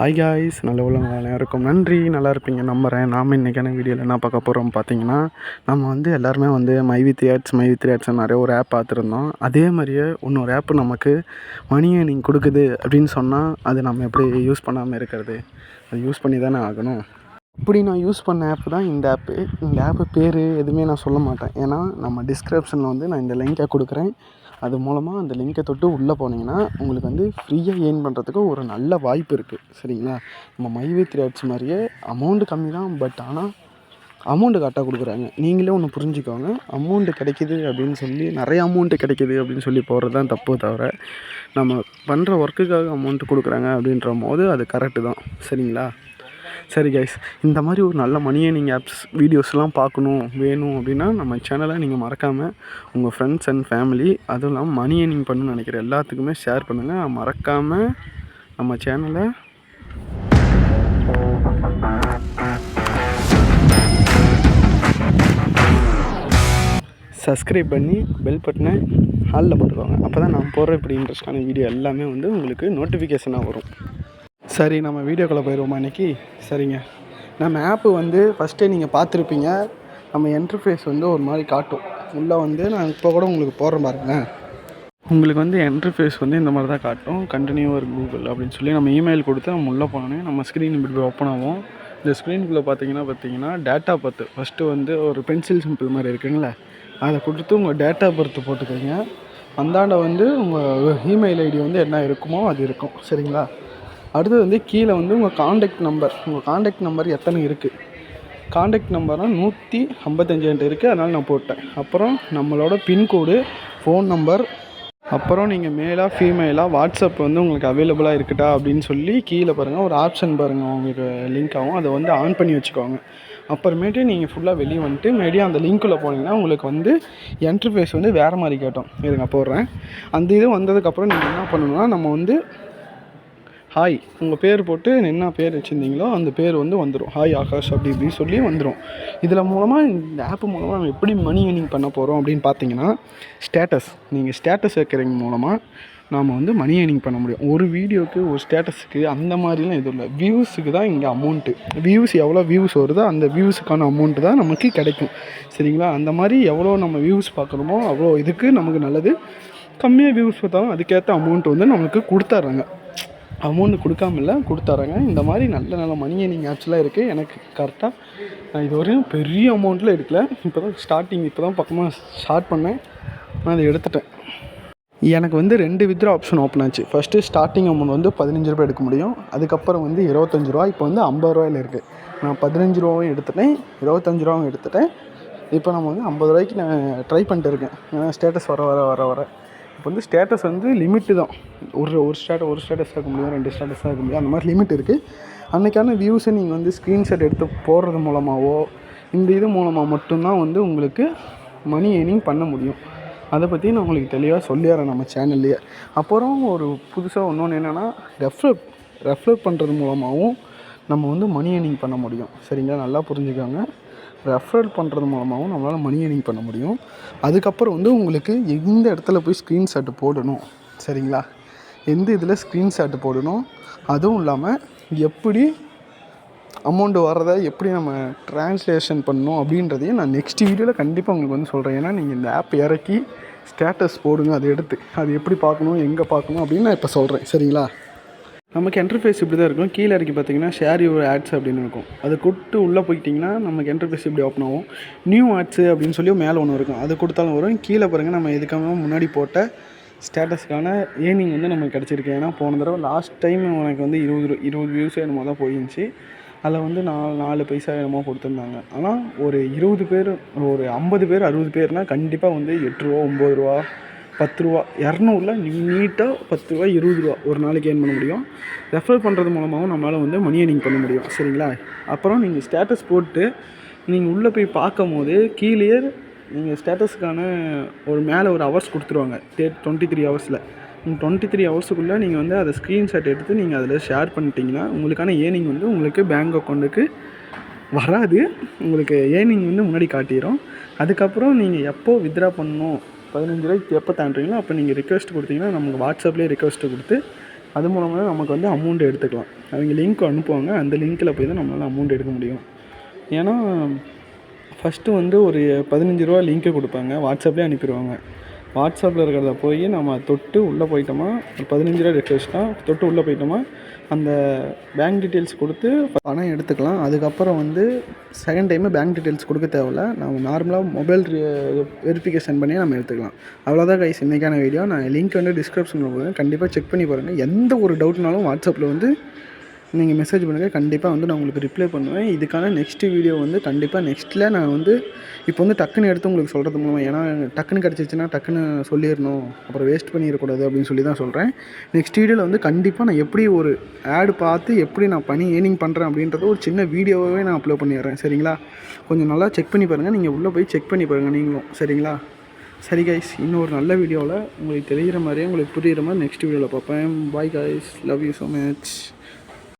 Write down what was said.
Hi guys நல்ல உள்ளவங்க இருக்கும் நன்றி. நல்லா இருப்பீங்க நம்புகிறேன் நாம் இன்றைக்கான வீடியோவில் என்ன பார்க்க போகிறோம் பார்த்தீங்கன்னா நம்ம வந்து எல்லாருமே வந்து my with ads my with ads நிறைய ஒரு ஆப் பார்த்துருந்தோம். அதே மாதிரியே இன்னொரு ஆப் நமக்கு மணியை நீங்கள் கொடுக்குது அப்படின்னு சொன்னால் அது நம்ம எப்படி யூஸ் பண்ணாமல் இருக்கிறது? அது யூஸ் பண்ணி தானே ஆகணும். இப்படி நான் யூஸ் பண்ண ஆப் தான் இந்த ஆப்பு இந்த ஆப்பு பேர் எதுவுமே நான் சொல்ல மாட்டேன். ஏன்னா நம்ம டிஸ்கிரிப்ஷனில் வந்து நான் இந்த லிங்கை கொடுக்குறேன். அது மூலமாக அந்த லிங்கை தொட்டு உள்ளே போனீங்கன்னா உங்களுக்கு வந்து ஃப்ரீயாக ஏர்ன் பண்ணுறதுக்கு ஒரு நல்ல வாய்ப்பு இருக்குது சரிங்களா? நம்ம மைவே த்ரேட்ஸ் மாதிரியே அமௌண்ட்டு கம்மி தான் பட் ஆனால் அமௌண்ட்டு கரெக்டாக கொடுக்குறாங்க. நீங்களே ஒன்று புரிஞ்சுக்கோங்க. அமௌண்ட்டு கிடைக்கிது அப்படின்னு சொல்லி நிறைய அமௌண்ட்டு கிடைக்கிது அப்படின்னு சொல்லி போகிறது தான் தப்பு தவிர நம்ம பண்ணுற ஒர்க்குக்காக அமௌண்ட்டு கொடுக்குறாங்க அப்படின்ற போது அது கரெக்டு தான். சரிங்களா? சரி கைஸ் இந்த மாதிரி ஒரு நல்ல மணி ஏர்னிங் ஆப்ஸ் வீடியோஸ்லாம் பார்க்கணும் வேணும் அப்படின்னா நம்ம சேனலை நீங்கள் மறக்காமல் உங்கள் ஃப்ரெண்ட்ஸ் அண்ட் ஃபேமிலி அதுவும் இல்லாமல் மணி ஏர்னிங் பண்ணணும்னு நினைக்கிற எல்லாத்துக்குமே ஷேர் பண்ணுங்கள் மறக்காமல் நம்ம சேனலை சப்ஸ்கிரைப் பண்ணி பெல் பட்டனை ஹாலில் போட்டுக்கோங்க. அப்போ தான் நான் போடுற இப்படி இன்ட்ரெஸ்டான வீடியோ எல்லாமே வந்து உங்களுக்கு நோட்டிஃபிகேஷனாக வரும். சரி நம்ம வீடியோக்குள்ளே போயிடுவோமா இன்றைக்கி சரிங்க. நம்ம ஆப்பு வந்து ஃபஸ்ட்டே நீங்கள் பார்த்துருப்பீங்க. நம்ம என்டர்ஃபேஸ் வந்து ஒரு மாதிரி காட்டும். உள்ளே வந்து நான் இப்போ கூட உங்களுக்கு போடுறேன் பாருங்களேன் உங்களுக்கு வந்து என்டர்ஃபேஸ் வந்து இந்த மாதிரி தான் காட்டும். கண்டினியூவர் கூகுள் அப்படின்னு சொல்லி நம்ம இமெயில் கொடுத்து நம்ம உள்ளே போனோன்னே நம்ம ஸ்க்ரீன் இப்படி போய் ஓப்பன் ஆகும். இந்த ஸ்க்ரீனுக்குள்ளே பார்த்தீங்கன்னா பார்த்தீங்கன்னா டேட்டா பர்த்து ஃபஸ்ட்டு வந்து ஒரு பென்சில் சிம்பிள் மாதிரி இருக்குங்களே? அதை கொடுத்து உங்கள் டேட்டா பர்த் போட்டுக்கோங்க. அந்தாண்ட வந்து உங்கள் இமெயில் ஐடி வந்து என்ன இருக்குமோ அது இருக்கும். சரிங்களா? அடுத்தது வந்து கீழே வந்து உங்கள் காண்டாக்ட் நம்பர் உங்கள் காண்டாக்ட் நம்பர் எத்தனை இருக்குது காண்டாக்ட் நம்பர்னால் நூற்றி ஐம்பத்தஞ்சு என்ட்டு இருக்குது அதனால் நான் போட்டேன். அப்புறம் நம்மளோட பின்கோடு ஃபோன் நம்பர் அப்புறம் நீங்கள் மேலாக ஃபீமேலாக வாட்ஸ்அப் வந்து உங்களுக்கு அவைலபிளாக இருக்கட்டா அப்படின்னு சொல்லி கீழே பாருங்கள் ஒரு ஆப்ஷன் பாருங்கள் உங்களுக்கு லிங்க் ஆகும். அதை வந்து ஆன் பண்ணி வச்சுக்கோங்க. அப்புறமேட்டு நீங்கள் ஃபுல்லாக வெளியே வந்துட்டு மறுபடியும் அந்த லிங்க்குள்ளே போனீங்கன்னா உங்களுக்கு வந்து என்ட்ரிஃபேஸ் வந்து வேறு மாதிரி கேட்டோம். இருங்க போடுறேன். அந்த இது வந்ததுக்கப்புறம் நீங்கள் என்ன பண்ணணும்னா நம்ம வந்து ஹாய் உங்கள் பேர் போட்டு என்ன பேர் வச்சுருந்தீங்களோ அந்த பேர் வந்து வந்துடும் ஹாய் ஆகாஷ் அப்படி இப்படி சொல்லி வந்துடும் இதில் மூலமாக இந்த ஆப் மூலமாக நம்ம எப்படி மணி ஏர்னிங் பண்ண போகிறோம் அப்படின்னு பார்த்தீங்கன்னா ஸ்டேட்டஸ் நீங்கள் ஸ்டேட்டஸ் வைக்கிறீங்க மூலமாக நாம் வந்து மணி ஏர்னிங் பண்ண முடியும். ஒரு வீடியோவுக்கு ஒரு ஸ்டேட்டஸுக்கு அந்த மாதிரிலாம் எதுவும் இல்லை. வியூஸுக்கு தான் இங்கே அமௌண்ட்டு வியூஸ் எவ்வளோ வியூஸ் வருதோ அந்த வியூஸுக்கான அமௌண்ட்டு தான் நமக்கு கிடைக்கும். சரிங்களா? அந்த மாதிரி எவ்வளோ நம்ம வியூஸ் பார்க்குறோமோ அவ்வளோ இதுக்கு நமக்கு நல்லது. கம்மியாக வியூஸ் பார்த்தாலும் அதுக்கேற்ற அமௌண்ட் வந்து நம்மளுக்கு கொடுத்துட்றாங்க அமௌண்ட் கொடுக்காமல கொடுத்தாராங்க. இந்த மாதிரி நல்ல நல்ல மணி ஏர்னிங் ஆப்ஸ்லாம் இருக்குது எனக்கு கரெக்டாக நான் இது வரையும் பெரிய அமௌண்ட்டில் எடுக்கல. இப்போ தான் ஸ்டார்டிங் இப்போ தான் பக்கமாக ஸ்டார்ட் பண்ணேன். நான் அதை எடுத்துட்டேன். எனக்கு வந்து ரெண்டு வித்ரா ஆப்ஷன் ஓப்பன் ஆச்சு. ஃபஸ்ட்டு ஸ்டார்டிங் அமௌண்ட் வந்து பதினஞ்சு ரூபாய் எடுக்க முடியும். அதுக்கப்புறம் வந்து இருபத்தஞ்சி ரூபா இப்போ வந்து ஐம்பது ரூபாயில் இருக்குது நான் பதினஞ்சு ரூபாவும் எடுத்துட்டேன். இருபத்தஞ்சி ரூபாவும் எடுத்துட்டேன். இப்போ நம்ம வந்து ஐம்பது ரூபாய்க்கு நான் ட்ரை பண்ணிட்டு இருக்கேன். ஏன்னா ஸ்டேட்டஸ் வர வர வர வர. இப்போ வந்து ஸ்டேட்டஸ் வந்து லிமிட்டு தான். ஒரு ஒரு ஸ்டேட்டஸ் ஒரு ஸ்டேட்டஸ் இருக்க முடியும் ரெண்டு ஸ்டேட்டஸ் இருக்க முடியும். அந்த மாதிரி லிமிட் இருக்குது அன்றைக்கான வியூஸை நீங்கள் வந்து ஸ்க்ரீன்ஷாட் எடுத்து போடுறது மூலமாகவோ இந்த இது மூலமாக மட்டும்தான் வந்து உங்களுக்கு மணி ஏர்னிங் பண்ண முடியும். அதை பற்றி நான் உங்களுக்கு தெளிவாக சொல்லிடுறேன் நம்ம சேனல்லையே அப்புறம் ஒரு புதுசாக இன்னொன்று என்னென்னா ரெஃபர் ரெஃபர் பண்ணுறது மூலமாகவும் நம்ம வந்து மணி ஏர்னிங் பண்ண முடியும். சரிங்களா? நல்லா புரிஞ்சுக்கோங்க. ரெஃபர் பண்ணுறது மூலமாகவும் நம்மளால் மணி ஏர்னிங் பண்ண முடியும். அதுக்கப்புறம் வந்து உங்களுக்கு எந்த இடத்துல போய் ஸ்க்ரீன்ஷாட்டு போடணும்? சரிங்களா? எந்த இதில் ஸ்க்ரீன்ஷாட்டு போடணும்? அதுவும் இல்லாமல் எப்படி அமௌண்ட்டு வர்றதை எப்படி நம்ம ட்ரான்ஸ்லேஷன் பண்ணணும் அப்படின்றதையும் நான் நெக்ஸ்ட் வீடியோவில் கண்டிப்பாக உங்களுக்கு வந்து சொல்கிறேன் ஏன்னா நீங்கள் இந்த ஆப் இறக்கி ஸ்டேட்டஸ் போடுங்க அதை எடுத்து. அது எப்படி பார்க்கணும் எங்கே பார்க்கணும் அப்படின்னு நான் இப்போ சொல்கிறேன் சரிங்களா? நமக்கு என்டர்ஃபேஸ் இப்படி தான் இருக்கும். கீழே இறக்கி பார்த்தீங்கன்னா ஷேர் யுவர் ஆட்ஸ் அப்படின்னு இருக்கும். அதை கொடுத்து உள்ளே போயிட்டிங்கன்னா நமக்கு என்டர்ஃபேஸ் இப்படி ஓப்பன் ஆகும். நியூ ஆட்ஸு அப்படின்னு சொல்லி மேலே ஒன்று இருக்கும். அது கொடுத்தாலும் வரும். கீழே பாருங்கள் நம்ம இதுக்காக முன்னாடி போட்ட ஸ்டேட்டஸ்க்கான ஏர்னிங் வந்து நமக்கு கிடச்சிருக்கு. ஏன்னா போன தடவை லாஸ்ட் டைம் எனக்கு வந்து இருபது இருபது வியூஸ் என்னமோ தான் போயிருந்துச்சு. அதில் வந்து நாலு நாலு பைசா என்னமோ கொடுத்துருந்தாங்க. ஆனால் ஒரு இருபது பேர் ஒரு ஐம்பது பேர் அறுபது பேர்னால் கண்டிப்பாக வந்து எட்டு ரூபா ஒம்பது ரூபா பத்து ரூபா இரநூறுல நீட்டாக பத்து ரூபா இருபது ரூபா ஒரு நாளைக்கு ஏர்ன் பண்ண முடியும். ரெஃபர் பண்ணுறது மூலமாகவும் நம்மளால் வந்து மணி ஏர்னிங் பண்ண முடியும் சரிங்களா? அப்புறம் நீங்கள் ஸ்டேட்டஸ் போட்டு நீங்கள் உள்ளே போய் பார்க்கும் போது கீழே நீங்கள் ஸ்டேட்டஸ்க்கான ஒரு மேலே ஒரு ஹவர்ஸ் கொடுத்துருவாங்க. டேட் டுவெண்ட்டி த்ரீ ஹவர்ஸில் டுவெண்ட்டி த்ரீ ஹவர்ஸுக்குள்ளே நீங்கள் வந்து அதை ஸ்க்ரீன்ஷாட் எடுத்து நீங்கள் அதில் ஷேர் பண்ணிட்டீங்கன்னா உங்களுக்கான ஏர்னிங் வந்து உங்களுக்கு பேங்க் அக்கௌண்ட்டுக்கு வராது. உங்களுக்கு ஏர்னிங் வந்து முன்னாடி காட்டிடும் அதுக்கப்புறம் நீங்கள் எப்போது வித்ரா பண்ணணும் பதினஞ்சு ரூபாய்க்கு எப்போ தாண்டுறீங்களோ அப்போ நீங்கள் ரிக்வெஸ்ட் கொடுத்தீங்கன்னா நமக்கு வாட்ஸ்அப்லேயே ரிக்வெஸ்ட்டு கொடுத்து அது மூலமாக நமக்கு வந்து அமௌண்ட் எடுத்துக்கலாம். அவங்க லிங்க் அனுப்புவாங்க. அந்த லிங்க்கில் போய் தான் நம்மளால் அமௌண்ட் எடுக்க முடியும். ஏன்னா ஃபஸ்ட்டு வந்து ஒரு பதினஞ்சு ரூபா லிங்க்கை கொடுப்பாங்க. வாட்ஸ்அப்லேயே அனுப்பிடுவாங்க. வாட்ஸ்அப்பில் இருக்கிறத போய் நம்ம தொட்டு உள்ளே போயிட்டோமா? ஒரு பதினஞ்சு ரூபா ரெக்வஸ்ட் தான். தொட்டு உள்ளே போயிட்டோமா? அந்த பேங்க் டீட்டெயில்ஸ் கொடுத்து பணம் எடுத்துக்கலாம். அதுக்கப்புறம் வந்து செகண்ட் டைமு பேங்க் டீட்டெயில்ஸ் கொடுக்க தேவையில்ல. நம்ம நார்மலாக மொபைல் வெரிஃபிகேஷன் பண்ணி நம்ம எடுத்துக்கலாம். அவ்வளோதான் கைஸ் இன்றைக்கான வீடியோ நான் லிங்க் வந்து டிஸ்கிரிப்ஷனில் கொடுக்குறேன் கண்டிப்பாக செக் பண்ணி பாருங்கள் எந்த ஒரு டவுட்னாலும் வாட்ஸ்அப்பில் வந்து நீங்கள் மெசேஜ் பண்ணுங்கள் கண்டிப்பாக வந்து நான் உங்களுக்கு ரிப்ளை பண்ணுவேன். இதுக்கான நெக்ஸ்ட் வீடியோ வந்து கண்டிப்பாக நெக்ஸ்ட்டில் நான் வந்து இப்போ வந்து டக்குன்னு எடுத்து உங்களுக்கு சொல்கிறது மூலமாக ஏன்னா டக்குன்னு கிடச்சிச்சின்னா டக்குன்னு சொல்லிடணும். அப்புறம் வேஸ்ட் பண்ணிடக்கூடாது அப்படின்னு சொல்லி தான் சொல்கிறேன் நெக்ஸ்ட் வீடியோவில் வந்து கண்டிப்பாக நான் எப்படி ஒரு ஆடு பார்த்து எப்படி நான் பண்ணி ஏர்னிங் பண்ணுறேன் அப்படின்றத ஒரு சின்ன வீடியோவே நான் அப்லோட் பண்ணிடுறேன். சரிங்களா? கொஞ்சம் நல்லா செக் பண்ணி பாருங்கள் நீங்கள் உள்ளே போய் செக் பண்ணி பாருங்கள் நீங்களும். சரிங்களா? சரி கைஸ் இன்னொரு நல்ல வீடியோவில் உங்களுக்கு தெரிகிற மாதிரியே உங்களுக்கு புரிகிற மாதிரி நெக்ஸ்ட் வீடியோவில் பார்ப்பேன். Bye guys love you so much